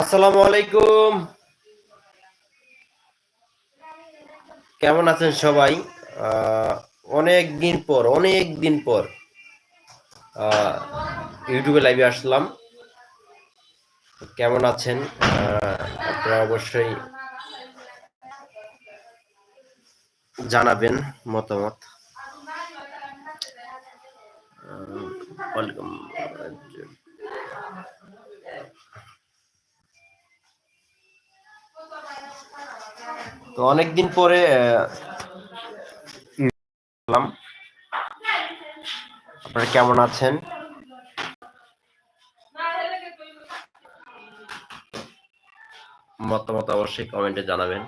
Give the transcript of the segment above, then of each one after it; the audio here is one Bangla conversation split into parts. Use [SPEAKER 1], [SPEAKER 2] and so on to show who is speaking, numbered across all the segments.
[SPEAKER 1] আসসালামু আলাইকুম। কেমন আছেন সবাই? অনেক দিন পর, অনেক দিন পর ইউটিউবে লাইভে আসলাম। কেমন আছেন? আপনারা অবশ্যই জানাবেন মতামত। ওয়েলকাম তো অনেকদিন পরে। আপনারা কেমন আছেন মতামত অবশ্যই কমেন্টে জানাবেন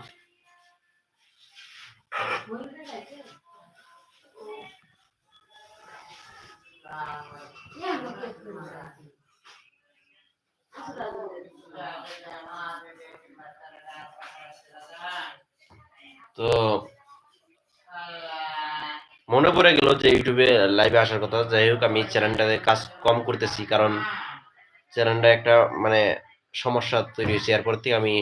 [SPEAKER 1] তো মনে পড়ে গেল যে ইউটিউবে লাইভে আসার কথা। যাই হোক, আমি চ্যানেলটাতে কাজ কম করতেছি কারণ চ্যানেলটা একটা মানে সমস্যা তৈরি হয়েছে। এরপর থেকে আমি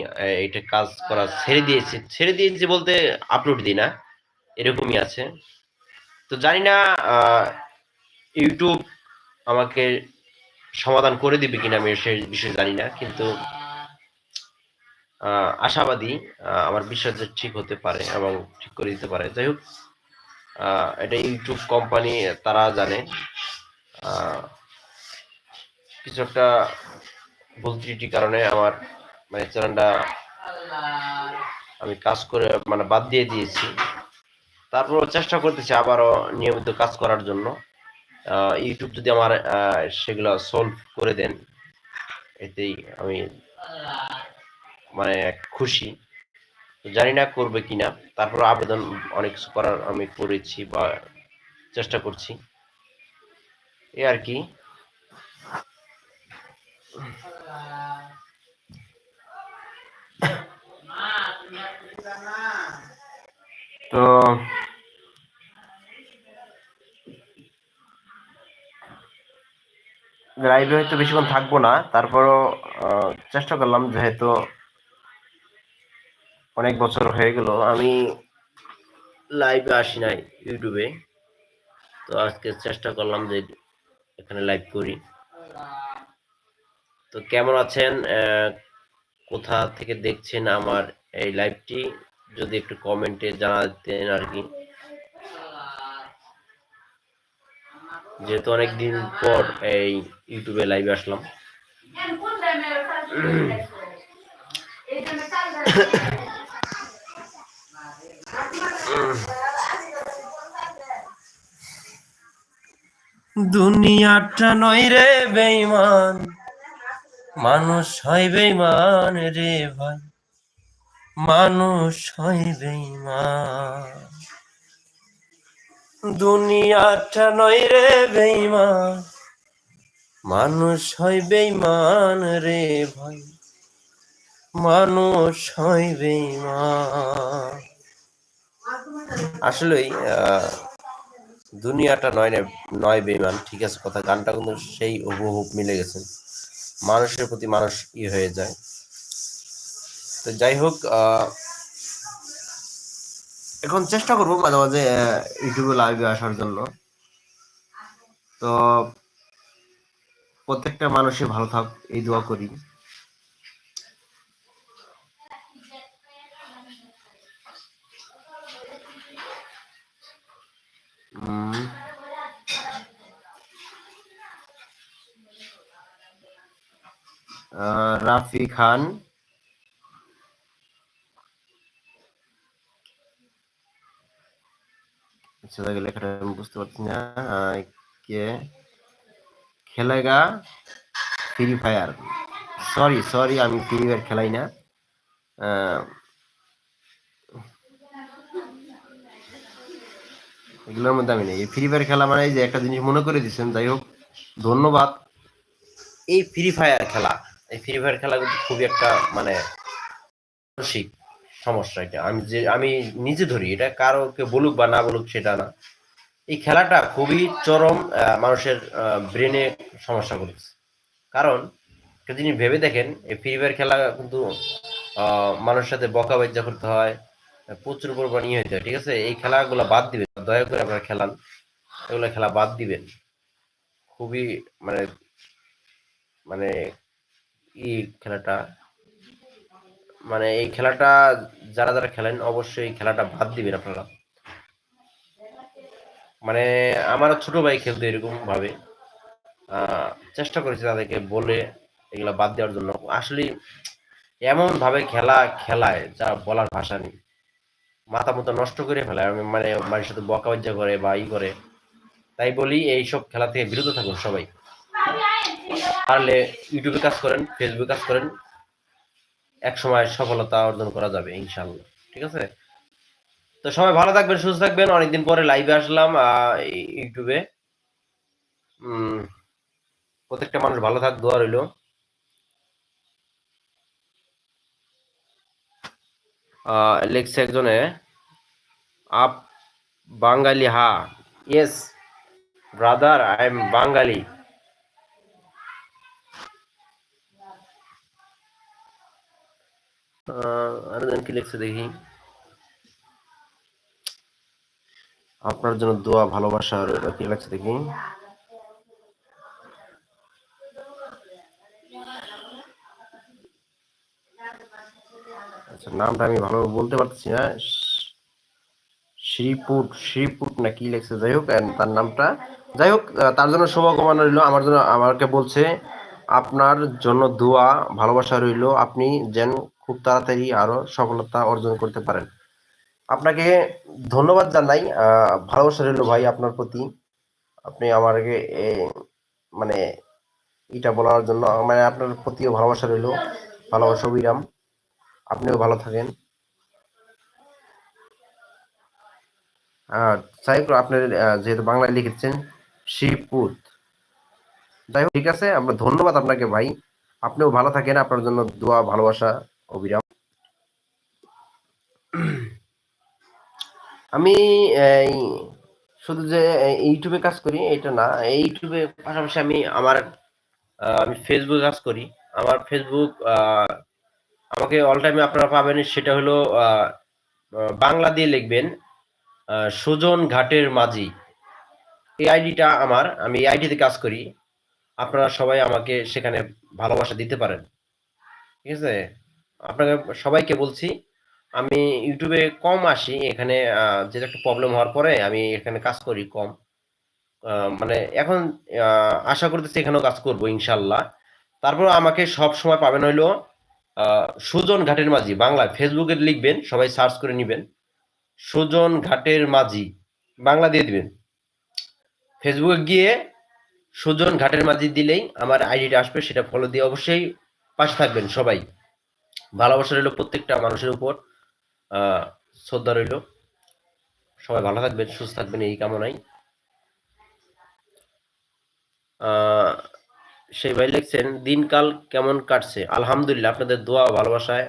[SPEAKER 1] এইটা কাজ করা ছেড়ে দিয়েছি। ছেড়ে দিয়েছি বলতে আপলোড দিই না, এরকমই আছে। তো জানি না ইউটিউব আমাকে সমাধান করে দিবে কিনা আমি সেই বিষয়ে জানি না, কিন্তু আশাবাদী আমার বিশ্বাস যে ঠিক হতে পারে এবং ঠিক করে দিতে পারে। যাই হোক এটা ইউটিউব কোম্পানি, তারা জানে। কিছু একটা ভুল ত্রুটির কারণে আমার মানে চ্যানেলটা আমি কাজ করে মানে বাদ দিয়ে দিয়েছি। তারপর চেষ্টা করতেছি আবারও নিয়মিত কাজ করার জন্য। ইউটিউব যদি আমার সেগুলো সলভ করে দেন, এতেই আমি মানে খুশি। জানি না করবে কিনা। তারপর আবেদন অনেক কিছু করার আমি করেছি বা চেষ্টা করছি। এই আর কি। তো লাইভে হয়তো বেশিক্ষণ থাকব না। তারপরও চেষ্টা করলাম যেহেতু অনেক বছর হয়ে গেল আমি লাইভে আসি নাই ইউটিউবে তো আজকে চেষ্টা করলাম যে এখানে লাইভ করি। তো কেমন আছেন? কোথা থেকে দেখছেন আমার এই লাইভটি যদি একটু কমেন্টে জানাতেন আর কি। যেহেতু অনেক দিন পর এই ইউটিউবে লাইভে আসলাম। দুনিয়াটা নয় রে বেইমান মানুষ হয় বেইমান রে ভাই। মানুষ হয় বেইমান দুনিয়াটা নয় রে বেইমান মানুষ হয় বেইমান রে ভাই। মানুষ হয় বেইমান আসলেই দুনিয়াটা নয় নয় বেইমান, ঠিক আছে, কথা, গানটা কিন্তু সেই হুবহুব মিলে গেছে। মানুষের প্রতি মানুষ ই হয়ে যায়। তো যাই হোক এখন চেষ্টা করব মাঝে মাঝে ইউটিউবে লাইভে আসার জন্য। তো প্রত্যেকটা মানুষই ভালো থাক, এই দোয়া করি। রাফি খান। আচ্ছা লেখাটা বুঝতে পারছি না। কে? খেলেগা? Free Fire. সরি সরি, আমি ফ্রি ফায়ার খেলাই না। এগুলোর মধ্যে আমি নেই। ফ্রি ফায়ার খেলা মানে এই যে একটা জিনিস মনে করে দিচ্ছেন যাই হোক, ধন্যবাদ। এই ফ্রি ফায়ার খেলা। এই ফ্রি ফায়ার খেলা কিন্তু খুবই একটা মানে মানসিক সমস্যা এটা। আমি যে, আমি নিজে ধরি, এটা কারও কেউ বলুক বা না বলুক সেটা না। এই খেলাটা খুবই চরম মানুষের ব্রেনে সমস্যা করেছে। কারণ জিনিস ভেবে দেখেন, এই ফ্রি ফায়ার খেলা কিন্তু মানুষের সাথে বকাবাজ্যা করতে হয়, প্রচুর পরিমাণ ইয়ে হতে হয়, ঠিক আছে? এই খেলাগুলো বাদ দিবেন, দয়া করে আপনারা খেলান। এগুলো খেলা বাদ দিবেন। খুবই মানে মানে ই খেলাটা মানে এই খেলাটা যারা যারা খেলেন অবশ্যই এই খেলাটা বাদ দিবেন আপনারা। মানে আমার ছোট ভাই খেলতো এরকম ভাবে চেষ্টা করেছে তাদেরকে বলে এগুলা বাদ দেওয়ার জন্য। আসলে এমন ভাবে খেলা খেলায় যা বলার ভাষা নেই। মাথা মতো নষ্ট করে আমি মানে বাড়ির সাথে বকাবাজ্যা করে বা ই করে। তাই বলি, এইসব খেলা থেকে বিরত থাকুন সবাই। পারলে ইউটিউবে কাজ করেন ফেসবুকে কাজ করেন, এক সময় সফলতা অর্জন করা যাবে ইনশাল্লাহ ঠিক আছে? তো সবাই ভালো থাকবেন, সুস্থ থাকবেন। অনেকদিন পরে লাইভে আসলাম ইউটিউবে। প্রত্যেকটা মানুষ ভালো থাক, দোয়া রইল। লেখছে একজনে, আপ বাঙালি হা। Yes brother I am Bangali আরেকজন কি লিখছে দেখি। আপনার জন্য দোয়া, ভালোবাসা কি লাগছে দেখি। আচ্ছা নামটা আমি ভালো বলতে পারছি না। শ্রীপুট শ্রীপুট না কি লেখছে? যাই হোক তার নামটা। যাই হোক তার জন্য শুভকামনা রইল। আমার জন্য আমাকে বলছে, আপনার জন্য দোয়া, ভালোবাসা রইল। আপনি যেন খুব তাড়াতাড়ি আরও সফলতা অর্জন করতে পারেন। আপনাকে ধন্যবাদ জানাই। ভালোবাসা রইল ভাই আপনার প্রতি। আপনি আমাকে মানে এটা বলার জন্য মানে আপনার প্রতিও ভালোবাসা রইল। ভালোবাসা অবিরাম। আপনিও ভালো থাকেন। হোক, আপনার যেহেতু বাংলায় লিখেছেন, শ্রীপুত। যাই হোক, ঠিক আছে, আমরা ধন্যবাদ আপনাকে ভাই। আপনিও ভালো থাকেন। আপনার জন্য দোয়া, ভালোবাসা। অবিরাম আমি শুধু যে ইউটিউবে কাজ করি এটা না। ইউটিউবে পাশাপাশি আমি আমার আমি ফেসবুকে কাজ করি। আমার ফেসবুক আমাকে অল টাইমে আপনারা পাবেন সেটা হলো বাংলা দিয়ে লিখবেন সুজন ঘাটের মাঝি। এই আইডিটা আমার। আমি এই আইডিতে কাজ করি। আপনারা সবাই আমাকে সেখানে ভালোবাসা দিতে পারেন। ঠিক আছে? আপনাকে সবাইকে বলছি, আমি ইউটিউবে কম আসি, এখানে যেটা একটা প্রবলেম হওয়ার পরে আমি এখানে কাজ করি কম। মানে এখন আশা করতেছি এখানেও কাজ করব, ইনশাল্লাহ। তারপর আমাকে সব সময় পাবেন হইল সুজন ঘাটের মাঝি বাংলা ফেসবুকে লিখবেন, সবাই সার্চ করে নেবেন। সুজন ঘাটের মাঝি, বাংলা দিয়ে দিবেন। ফেসবুকে গিয়ে সুজন ঘাটের মাঝি দিলেই আমার আইডিটা আসবে, সেটা ফলো দিয়ে অবশ্যই পাশে থাকবেন সবাই। ভালোবাসা রইল প্রত্যেকটা মানুষের উপর শ্রদ্ধা রইল। সবাই ভালো থাকবেন, সুস্থ থাকবেন, এই কামনাই। সেই ভাই লিখছেন, দিনকাল কেমন কাটছে? আলহামদুলিল্লাহ, আপনাদের দোয়া ভালোবাসায়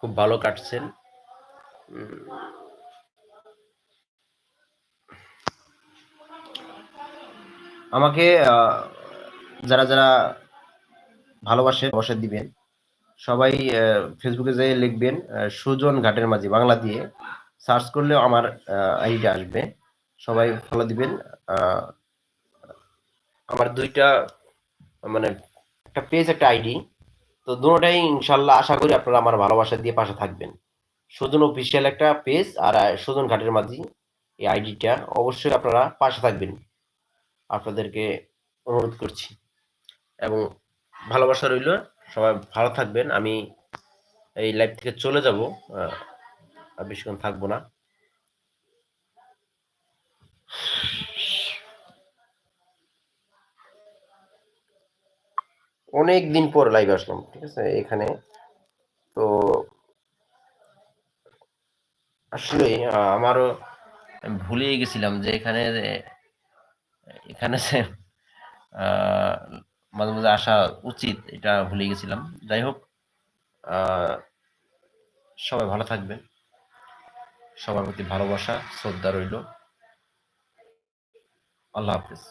[SPEAKER 1] খুব ভালো কাটছেন। আমাকে যারা যারা ভালোবাসে ভালোবাসা দিবেন। সবাই ফেসবুকে যেয়ে লিখবেন সুজন ঘাটের মাঝি, বাংলা দিয়ে। সার্চ করলেও আমার আইডিটা আসবে। সবাই ফলো দিবেন। আমার দুইটা মানে একটা পেজ একটা আইডি তো দুটোটাই ইনশাল্লাহ আশা করি আপনারা আমার ভালোবাসা দিয়ে পাশে থাকবেন। সুজন অফিসিয়াল একটা পেজ আর সুজন ঘাটের মাঝি, এই আইডিটা অবশ্যই আপনারা পাশে থাকবেন। আপনাদেরকে অনুরোধ করছি। এবং ভালোবাসা রইল। সবাই ভালো থাকবেন। আমি এই লাইভ থেকে চলে যাব। আর বেশিক্ষণ থাকব না। অনেক দিন পর লাইভ আসলাম, ঠিক আছে? এখানে তো আসলে আমারও আমি ভুলেই গেছিলাম যে এখানে এখানে মাঝে মাঝে আসা উচিত, এটা ভুলে গেছিলাম। যাই হোক সবাই ভালো থাকবে সবার প্রতি ভালোবাসা, শ্রদ্ধা রইল। আল্লাহ হাফিজ।